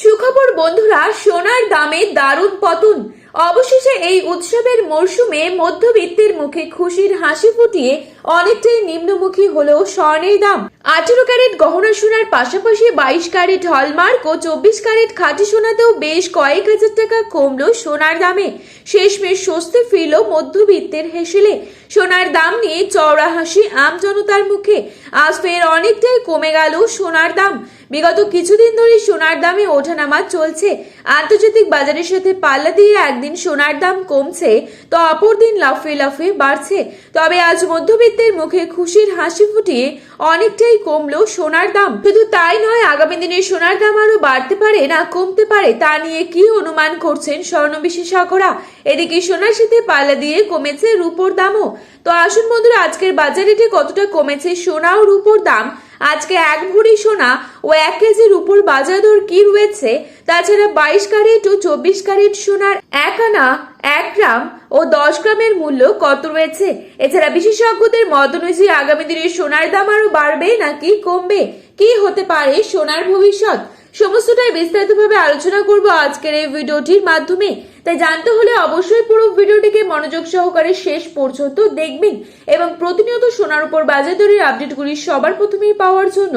সুখবর, বন্ধুরা, সোনার দামে দারুণ পতন। অবশেষে এই উৎসবের মরশুমে মধ্যবিত্তের মুখে খুশির হাসি ফুটিয়ে অনেকটাই নিম্নমুখী হলো স্বর্ণের দাম। আঠেরো ক্যারেট গহনা সোনার পাশাপাশি বাইশ ক্যারেট হলমার্ক ও চব্বিশ ক্যারেট খাঁটি সোনাতেও বেশ কয়েক হাজার টাকা কমলো সোনার দামে। শেষমেশ স্বস্তি ফিরল মধ্যবিত্তের হেসেলে। সোনার দাম নিয়ে চওড়া হাসি আম জনতার মুখে। আজ ফের অনেকটাই কমে গেল সোনার দাম। বিগত কিছুদিন ধরে সোনার দামে ওঠানামা চলছে। আন্তর্জাতিক বাজারের সাথে পাল্লা দিয়ে একদিন সোনার দাম কমছে, তো অপরদিন লাফে লাফে বাড়ছে। তবে আজ মধ্যবিত্তের মুখে খুশির হাসি ফুটিয়ে অনেকটাই কমলো সোনার দাম। শুধু তাই নয়, আগামী দিনে সোনার দাম আরও বাড়তে পারে না কমতে পারে, তা নিয়ে কি অনুমান করছেন স্বর্ণ বিশেষজ্ঞরা? এদিকে সোনার সাথে পাল্লা দিয়ে কমেছে রূপোর দামও। তো আসুন বন্ধুরা, আজকের বাজারেটে কতটা কমেছে সোনা ও রূপোর দাম? আজকে এক ভরি সোনা ও এক কেজির উপর বাজার দর কি রয়েছে? তাছাড়া বাইশ ক্যারেট ও চব্বিশ ক্যারেট সোনার এক আনা, এক গ্রাম ও দশ গ্রামের মূল্য কত রয়েছে? এছাড়া বিশেষজ্ঞদের মত অনুযায়ী আগামী দিনে সোনার দাম আরও বাড়বে নাকি কমবে? কি হতে পারে সোনার ভবিষ্যৎ? সমস্তটাই বিস্তারিতভাবে আলোচনা করব আজকের এই ভিডিওটির মাধ্যমে। তাই জানতে হলে অবশ্যই পুরো ভিডিওটিকে মনোযোগ সহকারে শেষ পর্যন্ত দেখবেন এবং প্রতিনিয়ত সোনার উপর বাজার দরের আপডেটগুলি সবার প্রথমেই পাওয়ার জন্য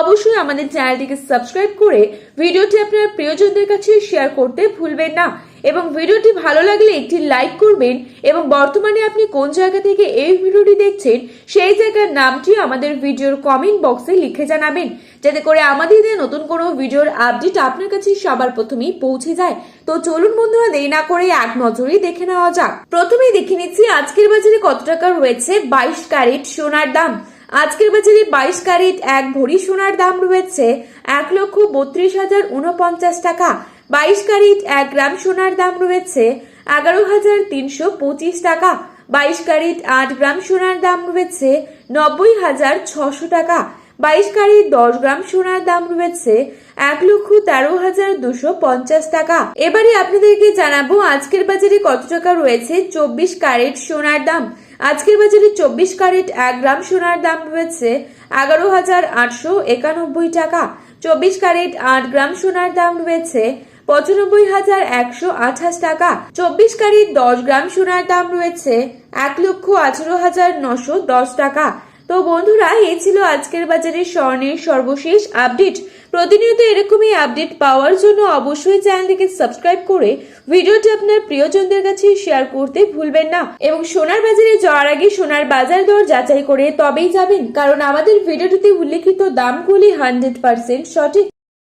অবশ্যই আমাদের চ্যানেলটিকে সাবস্ক্রাইব করে ভিডিওটি আপনার প্রিয়জনদের কাছে শেয়ার করতে ভুলবেন না। এবং ভিডিওটি ভালো লাগলে একটি লাইক করবেন এবং বর্তমানে আপনি কোন জায়গা থেকে এই ভিডিওটি দেখছেন, সেই জায়গার নামটি আমাদের ভিডিওর কমেন্ট বক্সে লিখে জানাবেন। যাতে করে আমাদের নতুন কোনো ভিডিওর আপডেট আপনার কাছে সবার প্রথমেই পৌঁছে যায়। তো চলুন বন্ধুরা, দেরি না করে এক নজরেই দেখে নেওয়া যাক। প্রথমেই দেখে নিচ্ছি আজকের বাজারে কত টাকা রয়েছে বাইশ ক্যারেট সোনার দাম। আজকের বাজারে বাইশ ক্যারেট এক ভরি সোনার দাম রয়েছে এক লক্ষ বত্রিশ হাজার উনপঞ্চাশ টাকা। বাইশ ক্যারেট এক গ্রাম সোনার দাম রয়েছে এগারো হাজার তিনশো পঁচিশ টাকা। বাইশ ক্যারেট আট গ্রাম সোনার দাম রয়েছে নব্বই হাজার ছশো টাকা। বাইশ ক্যারেট দশ গ্রাম সোনার দাম রয়েছে এক লক্ষ তেরো হাজার দুশো পঞ্চাশ টাকা। এবারে আপনাদেরকে জানাব আজকের বাজারে কত টাকা রয়েছে চব্বিশ ক্যারেট সোনার দাম। আজকের বাজারে চব্বিশ ক্যারেট এক গ্রাম সোনার দাম রয়েছে এগারো হাজার আটশো একানব্বই টাকা। চব্বিশ ক্যারেট আট গ্রাম সোনার দাম রয়েছে পঁচানব্বই হাজার একশো আঠাশ টাকা। চব্বিশ ক্যারেট দশ গ্রাম সোনার দাম রয়েছে এক লক্ষ আঠারো হাজার নশো দশ টাকা। তো বন্ধুরা এই ছিল আজকের বাজারে স্বর্ণের সর্বশেষ আপডেট। প্রতিনিয়ত এরকমই আপডেট পাওয়ার জন্য অবশ্যই চ্যানেলটিকে সাবস্ক্রাইব করে ভিডিওটি আপনার প্রিয়জনদের কাছে শেয়ার করতে ভুলবেন না। এবং সোনার বাজারে যাওয়ার আগে সোনার বাজার দর যাচাই করে তবেই যাবেন। কারণ আমাদের ভিডিওটিতে উল্লেখিত দামগুলি হান্ড্রেড পার্সেন্ট সঠিক।